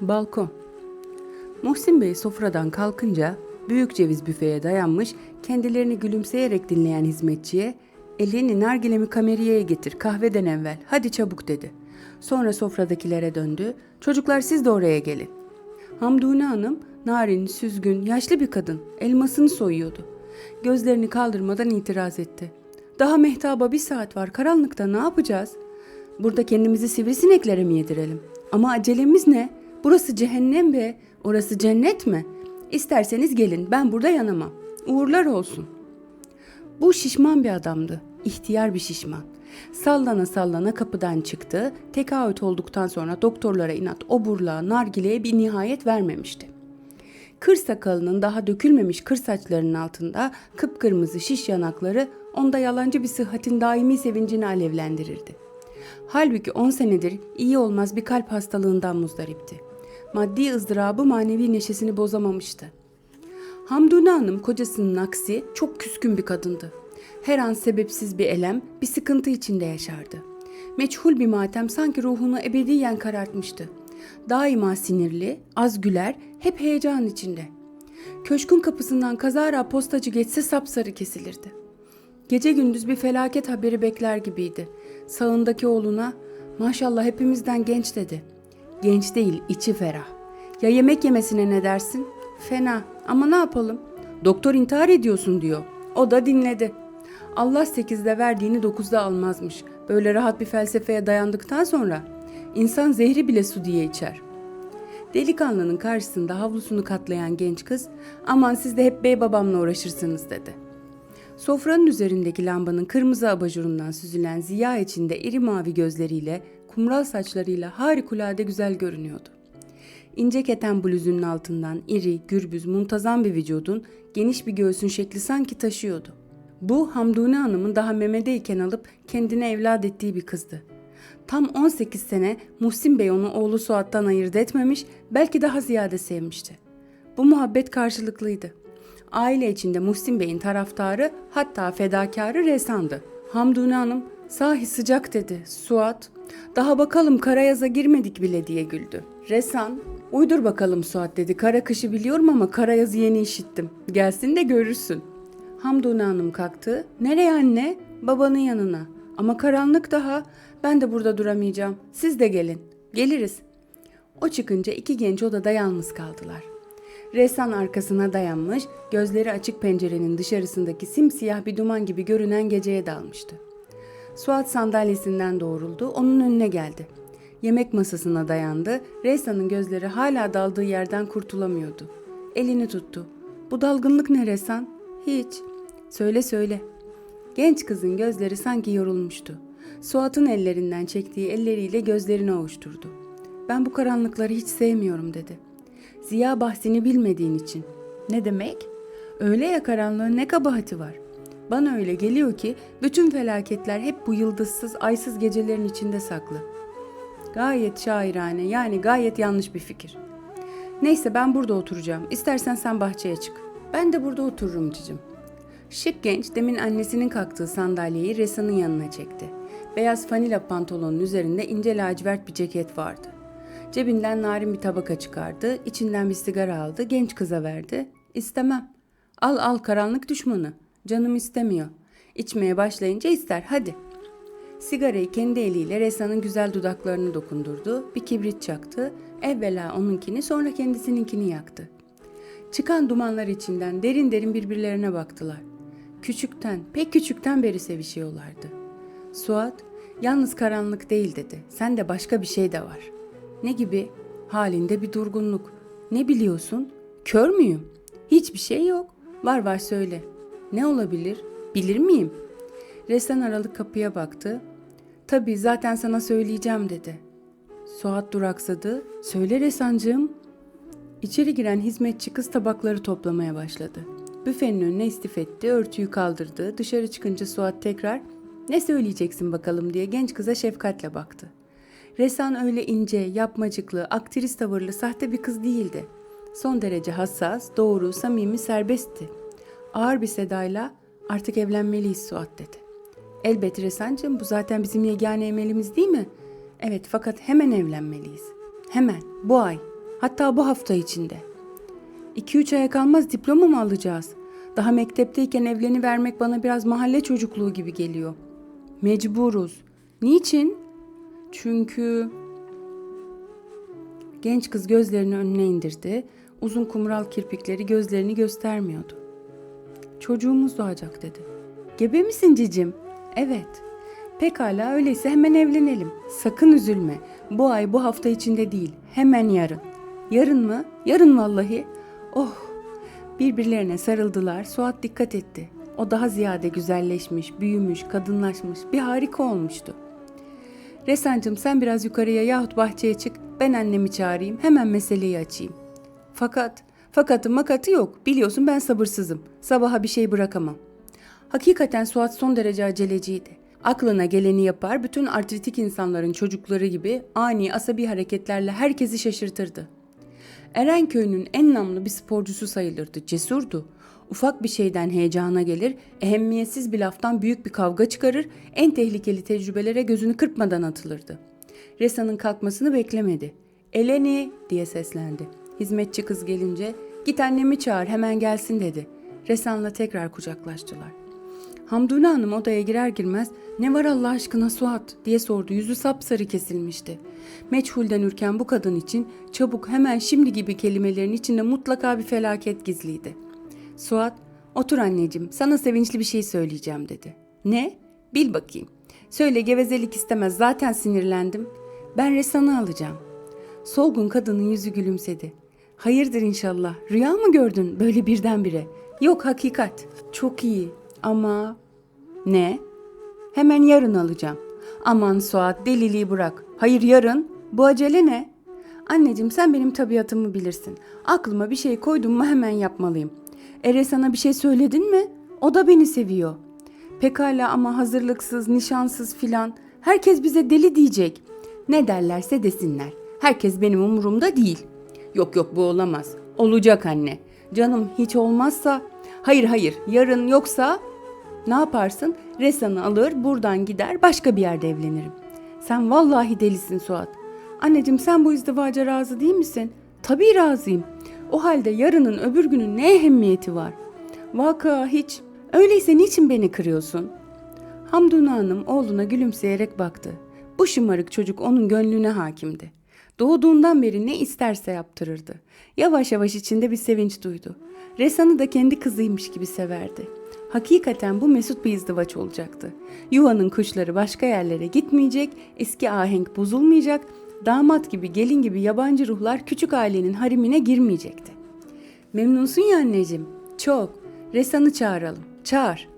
Balkon. Muhsin Bey sofradan kalkınca büyük ceviz büfeye dayanmış, kendilerini gülümseyerek dinleyen hizmetçiye elini nargilemi kameriyeye getir kahveden evvel hadi çabuk dedi. Sonra sofradakilere döndü. Çocuklar siz de oraya gelin. Hamdune Hanım narin, süzgün, yaşlı bir kadın elmasını soyuyordu. Gözlerini kaldırmadan itiraz etti. Daha mehtaba bir saat var karanlıkta ne yapacağız? Burada kendimizi sivrisineklere mi yedirelim? Ama acelemiz ne? Burası cehennem be. Orası cennet mi? İsterseniz gelin ben burada yanamam. Uğurlar olsun. Bu şişman bir adamdı. İhtiyar bir şişman. Sallana sallana kapıdan çıktı. Tekaüt olduktan sonra doktorlara inat oburluğa, nargileye bir nihayet vermemişti. Kır sakalının daha dökülmemiş kır saçlarının altında kıpkırmızı şiş yanakları onda yalancı bir sıhhatin daimi sevincini alevlendirirdi. Halbuki 10 senedir iyi olmaz bir kalp hastalığından muzdaripti. Maddi ızdırabı manevi neşesini bozamamıştı. Hamdune Hanım kocasının aksi çok küskün bir kadındı. Her an sebepsiz bir elem, bir sıkıntı içinde yaşardı. Meçhul bir matem sanki ruhunu ebediyen karartmıştı. Daima sinirli, az güler, hep heyecan içinde. Köşkün kapısından kazara postacı geçse sapsarı kesilirdi. Gece gündüz bir felaket haberi bekler gibiydi. Sağındaki oğluna maşallah hepimizden genç dedi. Genç değil içi ferah. Ya yemek yemesine ne dersin? Fena ama ne yapalım? Doktor intihar ediyorsun diyor. O da dinledi. Allah sekizde verdiğini dokuzda almazmış. Böyle rahat bir felsefeye dayandıktan sonra insan zehri bile su diye içer. Delikanlının karşısında havlusunu katlayan genç kız aman siz de hep bey babamla uğraşırsınız dedi. Sofranın üzerindeki lambanın kırmızı abajurundan süzülen ziya içinde iri mavi gözleriyle, kumral saçlarıyla harikulade güzel görünüyordu. İnce keten bluzunun altından iri, gürbüz, muntazam bir vücudun geniş bir göğsün şekli sanki taşıyordu. Bu Hamdune Hanım'ın daha memedeyken alıp kendine evlat ettiği bir kızdı. Tam 18 sene Muhsin Bey onu oğlu Suat'tan ayırt etmemiş, belki daha ziyade sevmişti. Bu muhabbet karşılıklıydı. Aile içinde Muhsin Bey'in taraftarı hatta fedakarı Resan'dı. Hamdune Hanım sahi sıcak dedi. Suat daha bakalım karayaza girmedik bile diye güldü. Resan uydur bakalım Suat dedi. Kara kışı biliyorum ama karayazı yeni işittim. Gelsin de görürsün. Hamdune Hanım kalktı. Nereye anne? Babanın yanına. Ama karanlık daha. Ben de burada duramayacağım. Siz de gelin. Geliriz. O çıkınca iki genç odada yalnız kaldılar. Resan arkasına dayanmış, gözleri açık pencerenin dışarısındaki simsiyah bir duman gibi görünen geceye dalmıştı. Suat sandalyesinden doğruldu, onun önüne geldi. Yemek masasına dayandı, Resan'ın gözleri hala daldığı yerden kurtulamıyordu. Elini tuttu. Bu dalgınlık ne Resan? Hiç. Söyle söyle. Genç kızın gözleri sanki yorulmuştu. Suat'ın ellerinden çektiği elleriyle gözlerini ovuşturdu. Ben bu karanlıkları hiç sevmiyorum dedi. Ziya bahsini bilmediğin için. Ne demek? Öyle ya karanlığın ne kabahati var? Bana öyle geliyor ki bütün felaketler hep bu yıldızsız, aysız gecelerin içinde saklı. Gayet şairane yani gayet yanlış bir fikir. Neyse ben burada oturacağım. İstersen sen bahçeye çık. Ben de burada otururum cicim. Şık genç demin annesinin kalktığı sandalyeyi Resa'nın yanına çekti. Beyaz fanila pantolonun üzerinde ince lacivert bir ceket vardı. Cebinden narin bir tabaka çıkardı, içinden bir sigara aldı, genç kıza verdi. İstemem. Al al karanlık düşmanı. Canım istemiyor. İçmeye başlayınca ister hadi. Sigarayı kendi eliyle Resa'nın güzel dudaklarını dokundurdu, bir kibrit çaktı, evvela onunkini sonra kendisininkini yaktı. Çıkan dumanlar içinden derin derin birbirlerine baktılar. Küçükten, pek küçükten beri sevişiyorlardı. Suat, yalnız karanlık değil dedi. Sen de başka bir şey de var. Ne gibi? Halinde bir durgunluk. Ne biliyorsun? Kör müyüm? Hiçbir şey yok. Var var söyle. Ne olabilir? Bilir miyim? Resen aralık kapıya baktı. Tabii zaten sana söyleyeceğim dedi. Suat duraksadı. Söyle Resancığım. İçeri giren hizmetçi kız tabakları toplamaya başladı. Büfenin önüne istif etti, örtüyü kaldırdı. Dışarı çıkınca Suat tekrar ne söyleyeceksin bakalım diye genç kıza şefkatle baktı. Resan öyle ince, yapmacıklı, aktris tavırlı, sahte bir kız değildi. Son derece hassas, doğru, samimi, serbestti. Ağır bir sedayla artık evlenmeliyiz Suat dedi. Elbet Resancığım bu zaten bizim yegane emelimiz değil mi? Evet fakat hemen evlenmeliyiz. Hemen, bu ay. Hatta bu hafta içinde. 2-3 aya kalmaz diploma mı alacağız? Daha mektepteyken evleni vermek bana biraz mahalle çocukluğu gibi geliyor. Mecburuz. Niçin? Çünkü genç kız gözlerini önüne indirdi. Uzun kumral kirpikleri gözlerini göstermiyordu. Çocuğumuz doğacak dedi. Gebe misin cicim? Evet. Pekala öyleyse hemen evlenelim. Sakın üzülme. Bu ay bu hafta içinde değil. Hemen yarın. Yarın mı? Yarın vallahi. Oh. Birbirlerine sarıldılar. Suat dikkat etti. O daha ziyade güzelleşmiş, büyümüş, kadınlaşmış, bir harika olmuştu. Resancığım sen biraz yukarıya yahut bahçeye çık. Ben annemi çağırayım. Hemen meseleyi açayım. Fakat, fakatı makatı yok. Biliyorsun ben sabırsızım. Sabaha bir şey bırakamam. Hakikaten Suat son derece aceleciydi. Aklına geleni yapar, bütün artritik insanların çocukları gibi ani asabi hareketlerle herkesi şaşırtırdı. Erenköy'ün en namlı bir sporcusu sayılırdı, cesurdu. Ufak bir şeyden heyecana gelir, ehemmiyetsiz bir laftan büyük bir kavga çıkarır, en tehlikeli tecrübelere gözünü kırpmadan atılırdı. Resa'nın kalkmasını beklemedi. Eleni diye seslendi. Hizmetçi kız gelince git annemi çağır hemen gelsin dedi. Resan'la tekrar kucaklaştılar. Hamdune Hanım odaya girer girmez ne var Allah aşkına Suat diye sordu. Yüzü sapsarı kesilmişti. Meçhulden ürken bu kadın için çabuk hemen şimdi gibi kelimelerin içinde mutlaka bir felaket gizliydi. Suat otur anneciğim sana sevinçli bir şey söyleyeceğim dedi. Ne? Bil bakayım. Söyle gevezelik istemez zaten sinirlendim. Ben Resan'ı alacağım. Solgun kadının yüzü gülümsedi. Hayırdır inşallah. Rüya mı gördün böyle birdenbire? Yok hakikat. Çok iyi ama... Ne? Hemen yarın alacağım. Aman Suat deliliği bırak. Hayır yarın. Bu acele ne? Anneciğim sen benim tabiatımı bilirsin. Aklıma bir şey koydum mu hemen yapmalıyım. Ere sana bir şey söyledin mi? O da beni seviyor. Pekala ama hazırlıksız, nişansız filan. Herkes bize deli diyecek. Ne derlerse desinler. Herkes benim umurumda değil. Yok yok bu olamaz. Olacak anne. Canım hiç olmazsa... Hayır hayır yarın yoksa... Ne yaparsın? Resan'ı alır buradan gider başka bir yerde evlenirim. Sen vallahi delisin Suat. Anneciğim sen bu izdivaca razı değil misin? Tabii razıyım. O halde yarının öbür günün ne ehemmiyeti var? Vaka hiç. Öyleyse niçin beni kırıyorsun? Hamdun Hanım oğluna gülümseyerek baktı. Bu şımarık çocuk onun gönlüne hakimdi. Doğduğundan beri ne isterse yaptırırdı. Yavaş yavaş içinde bir sevinç duydu. Resan'ı da kendi kızıymış gibi severdi. Hakikaten bu mesut bir izdivaç olacaktı. Yuvanın kuşları başka yerlere gitmeyecek, eski ahenk bozulmayacak, damat gibi gelin gibi yabancı ruhlar küçük ailenin harimine girmeyecekti. Memnunsun ya anneciğim. Çok. Resan'ı çağıralım. Çağır.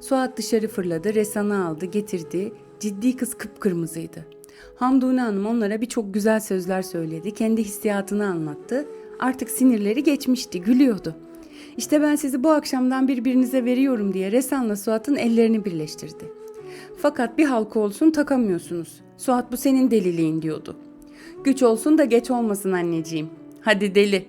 Suat dışarı fırladı, Resan'ı aldı, getirdi. Ciddi kız kıpkırmızıydı. Hamdune Hanım onlara birçok güzel sözler söyledi, kendi hissiyatını anlattı. Artık sinirleri geçmişti, gülüyordu. İşte ben sizi bu akşamdan birbirinize veriyorum diye Resan'la Suat'ın ellerini birleştirdi. Fakat bir halka olsun takamıyorsunuz. Suat bu senin deliliğin diyordu. Güç olsun da geç olmasın anneciğim. Hadi deli.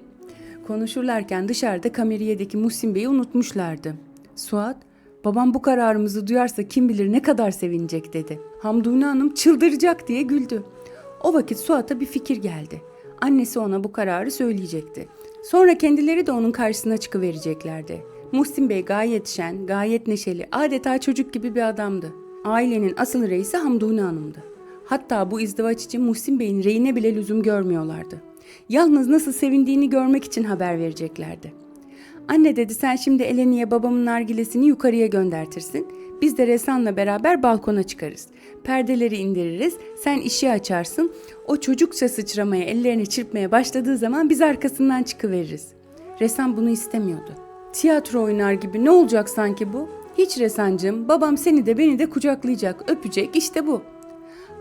Konuşurlarken dışarıda kameriyedeki Muhsin Bey'i unutmuşlardı. Suat, babam bu kararımızı duyarsa kim bilir ne kadar sevinecek dedi. Hamdune Hanım çıldıracak diye güldü. O vakit Suat'a bir fikir geldi. Annesi ona bu kararı söyleyecekti. Sonra kendileri de onun karşısına çıkıvereceklerdi. Muhsin Bey gayet şen, gayet neşeli, adeta çocuk gibi bir adamdı. Ailenin asıl reisi Hamdune Hanım'dı. Hatta bu izdivaç için Muhsin Bey'in reyine bile lüzum görmüyorlardı. Yalnız nasıl sevindiğini görmek için haber vereceklerdi. Anne dedi sen şimdi Eleni'ye babamın nargilesini yukarıya göndertirsin. Biz de Resan'la beraber balkona çıkarız. Perdeleri indiririz, sen işi açarsın. O çocukça sıçramaya, ellerini çırpmaya başladığı zaman biz arkasından çıkıveririz. Resan bunu istemiyordu. Tiyatro oynar gibi ne olacak sanki bu? Hiç Resancığım, babam seni de beni de kucaklayacak, öpecek, işte bu.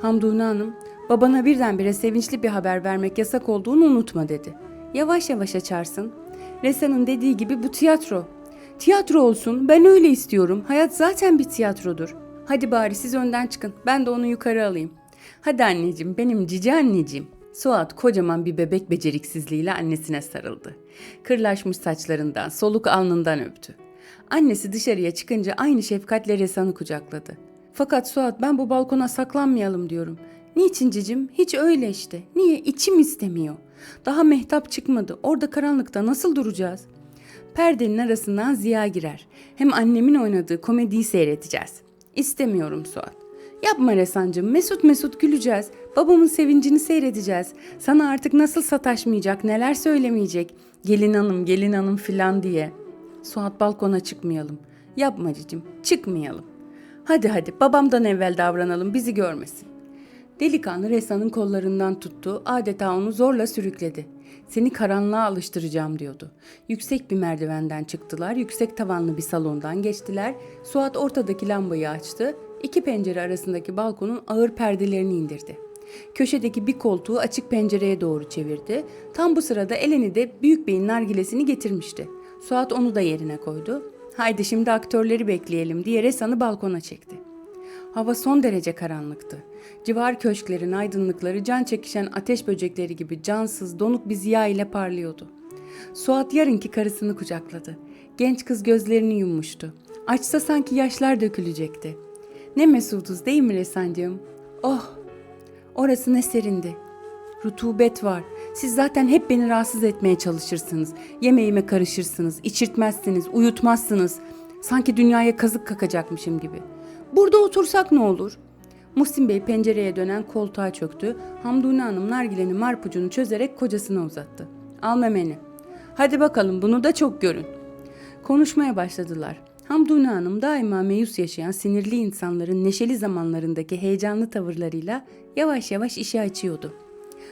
Hamdune Hanım, babana birdenbire sevinçli bir haber vermek yasak olduğunu unutma dedi. Yavaş yavaş açarsın. Resan'ın dediği gibi bu tiyatro. Tiyatro olsun, ben öyle istiyorum. Hayat zaten bir tiyatrodur. Hadi bari siz önden çıkın, ben de onu yukarı alayım. Hadi anneciğim, benim cici anneciğim. Suat kocaman bir bebek beceriksizliğiyle annesine sarıldı. Kırlaşmış saçlarından, soluk alnından öptü. Annesi dışarıya çıkınca aynı şefkatle Resan'ı kucakladı. Fakat Suat ben bu balkona saklanmayalım diyorum. Niçin cicim? Hiç öyle işte. Niye? İçim istemiyor. Daha mehtap çıkmadı. Orada karanlıkta nasıl duracağız? Perdenin arasından Ziya girer. Hem annemin oynadığı komediyi seyredeceğiz. İstemiyorum Suat. Yapma Resancığım. Mesut mesut güleceğiz. Babamın sevincini seyredeceğiz. Sana artık nasıl sataşmayacak, neler söylemeyecek. Gelin hanım, gelin hanım filan diye. Suat balkona çıkmayalım. Yapma cicim, çıkmayalım. Hadi hadi babamdan evvel davranalım bizi görmesin. Delikanlı Resa'nın kollarından tuttu, adeta onu zorla sürükledi. Seni karanlığa alıştıracağım diyordu. Yüksek bir merdivenden çıktılar, yüksek tavanlı bir salondan geçtiler. Suat ortadaki lambayı açtı, iki pencere arasındaki balkonun ağır perdelerini indirdi. Köşedeki bir koltuğu açık pencereye doğru çevirdi. Tam bu sırada Eleni de Büyük Bey'in nargilesini getirmişti. Suat onu da yerine koydu. Haydi şimdi aktörleri bekleyelim diye Resa'nı balkona çekti. Hava son derece karanlıktı. Civar köşklerin aydınlıkları can çekişen ateş böcekleri gibi cansız, donuk bir ziya ile parlıyordu. Suat yarınki karısını kucakladı. Genç kız gözlerini yummuştu. Açsa sanki yaşlar dökülecekti. Ne mesuduz değil mi Resancığım? Oh! Orası ne serindi. Rutubet var. Siz zaten hep beni rahatsız etmeye çalışırsınız. Yemeğime karışırsınız, içirtmezsiniz, uyutmazsınız. Sanki dünyaya kazık kakacakmışım gibi. Burada otursak ne olur? Muhsin Bey pencereye dönen koltuğa çöktü. Hamdune Hanım nargilenin marpucunu çözerek kocasına uzattı. Al memeni. Hadi bakalım bunu da çok görün. Konuşmaya başladılar. Hamdune Hanım daima meyus yaşayan sinirli insanların neşeli zamanlarındaki heyecanlı tavırlarıyla yavaş yavaş işi açıyordu.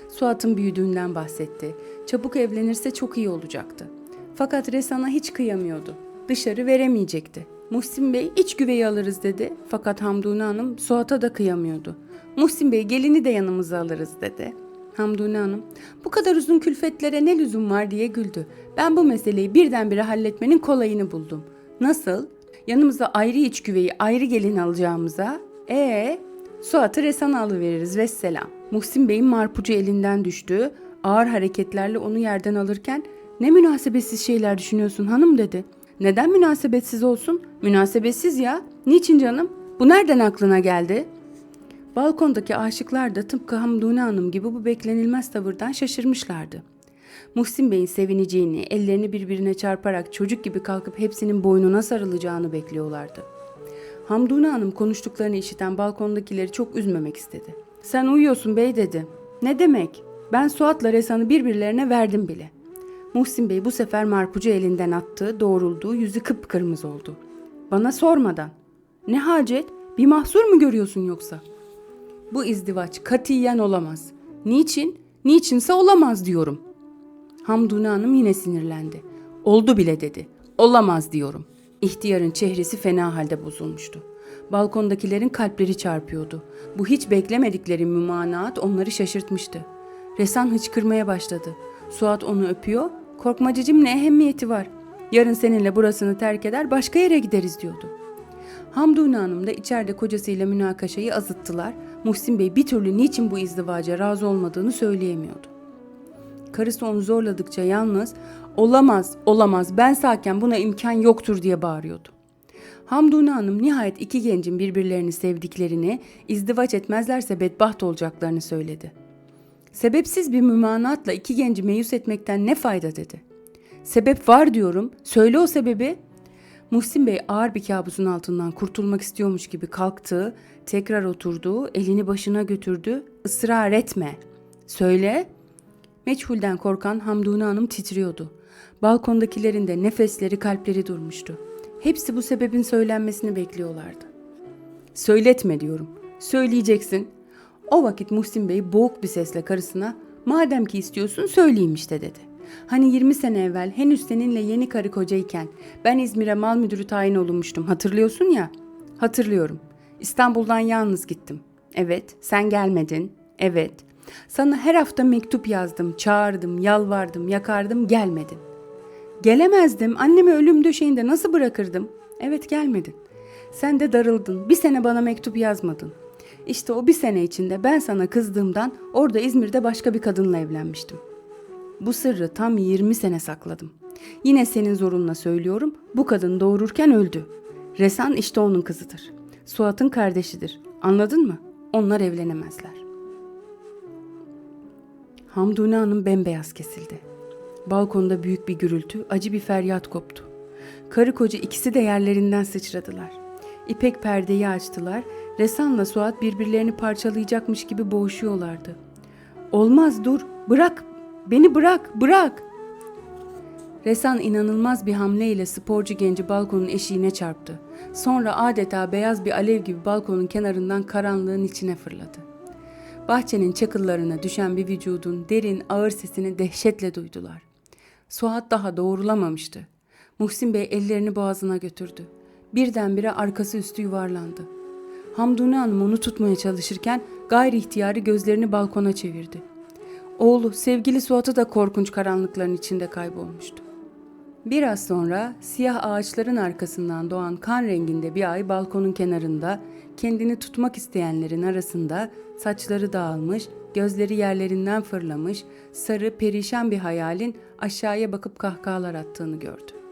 Suat'ın büyüdüğünden bahsetti. Çabuk evlenirse çok iyi olacaktı. Fakat Resan'a hiç kıyamıyordu. Dışarı veremeyecekti. Muhsin Bey iç güveyi alırız dedi. Fakat Hamdune Hanım Suat'a da kıyamıyordu. Muhsin Bey gelini de yanımıza alırız dedi. Hamdune Hanım bu kadar uzun külfetlere ne lüzum var diye güldü. Ben bu meseleyi birdenbire halletmenin kolayını buldum. Nasıl? Yanımıza ayrı iç güveyi ayrı gelin alacağımıza. Ee, Suat'ı Resan'a alıveririz vesselam. Muhsin Bey'in marpucu elinden düştü. Ağır hareketlerle onu yerden alırken ne münasebetsiz şeyler düşünüyorsun hanım dedi. Neden münasebetsiz olsun? Münasebetsiz ya. Niçin canım? Bu nereden aklına geldi? Balkondaki aşıklar da tıpkı Hamdune Hanım gibi bu beklenilmez tavırdan şaşırmışlardı. Muhsin Bey'in sevineceğini, ellerini birbirine çarparak çocuk gibi kalkıp hepsinin boynuna sarılacağını bekliyorlardı. Hamdune Hanım konuştuklarını işiten balkondakileri çok üzmemek istedi. Sen uyuyorsun bey dedi. Ne demek? Ben Suat'la Resan'ı birbirlerine verdim bile. Muhsin Bey bu sefer marpucu elinden attı, doğruldu, yüzü kıpkırmızı oldu. Bana sormadan. Ne hacet? Bir mahsur mu görüyorsun yoksa? Bu izdivaç katiyen olamaz. Niçin? Niçinse olamaz diyorum. Hamdune Hanım yine sinirlendi. Oldu bile dedi. Olamaz diyorum. İhtiyarın çehresi fena halde bozulmuştu. Balkondakilerin kalpleri çarpıyordu. Bu hiç beklemedikleri mümanaat onları şaşırtmıştı. Resan hıçkırmaya başladı. Suat onu öpüyor. Korkma cicim ne ehemmiyeti var. Yarın seninle burasını terk eder başka yere gideriz diyordu. Hamdune Hanım da içeride kocasıyla münakaşayı azıttılar. Muhsin Bey bir türlü niçin bu izdivaca razı olmadığını söyleyemiyordu. Karısı onu zorladıkça yalnız olamaz, olamaz ben sağken buna imkan yoktur diye bağırıyordu. Hamdune Hanım nihayet iki gencin birbirlerini sevdiklerini, izdivaç etmezlerse bedbaht olacaklarını söyledi. Sebepsiz bir mümanatla iki genci meyus etmekten ne fayda dedi. Sebep var diyorum, söyle o sebebi. Muhsin Bey ağır bir kabusun altından kurtulmak istiyormuş gibi kalktı, tekrar oturdu, elini başına götürdü, ısrar etme. Söyle. Meçhulden korkan Hamdune Hanım titriyordu. Balkondakilerin de nefesleri kalpleri durmuştu. Hepsi bu sebebin söylenmesini bekliyorlardı. Söyletme diyorum. Söyleyeceksin. O vakit Muhsin Bey boğuk bir sesle karısına madem ki istiyorsun söyleyeyim işte dedi. Hani 20 sene evvel henüz seninle yeni karı kocayken ben İzmir'e mal müdürü tayin olunmuştum hatırlıyorsun ya. Hatırlıyorum. İstanbul'dan yalnız gittim. Evet sen gelmedin. Evet. Sana her hafta mektup yazdım, çağırdım, yalvardım, yakardım, gelmedin. Gelemezdim. Annemi ölüm döşeğinde nasıl bırakırdım? Evet gelmedin. Sen de darıldın. Bir sene bana mektup yazmadın. İşte o bir sene içinde ben sana kızdığımdan orada İzmir'de başka bir kadınla evlenmiştim. Bu sırrı tam 20 sene sakladım. Yine senin zorunla söylüyorum. Bu kadın doğururken öldü. Resan işte onun kızıdır. Suat'ın kardeşidir. Anladın mı? Onlar evlenemezler. Hamdune Hanım bembeyaz kesildi. Balkonda büyük bir gürültü, acı bir feryat koptu. Karı koca ikisi de yerlerinden sıçradılar. İpek perdeyi açtılar. Resan'la Suat birbirlerini parçalayacakmış gibi boğuşuyorlardı. Olmaz dur, bırak, beni bırak, bırak. Resan inanılmaz bir hamleyle sporcu genci balkonun eşiğine çarptı. Sonra adeta beyaz bir alev gibi balkonun kenarından karanlığın içine fırladı. Bahçenin çakıllarına düşen bir vücudun derin ağır sesini dehşetle duydular. Suat daha doğrulamamıştı. Muhsin Bey ellerini boğazına götürdü. Birdenbire arkası üstü yuvarlandı. Hamdune Hanım onu tutmaya çalışırken gayri ihtiyari gözlerini balkona çevirdi. Oğlu sevgili Suat'ı da korkunç karanlıkların içinde kaybolmuştu. Biraz sonra siyah ağaçların arkasından doğan kan renginde bir ay balkonun kenarında kendini tutmak isteyenlerin arasında saçları dağılmış, gözleri yerlerinden fırlamış, sarı perişan bir hayalin aşağıya bakıp kahkahalar attığını gördü.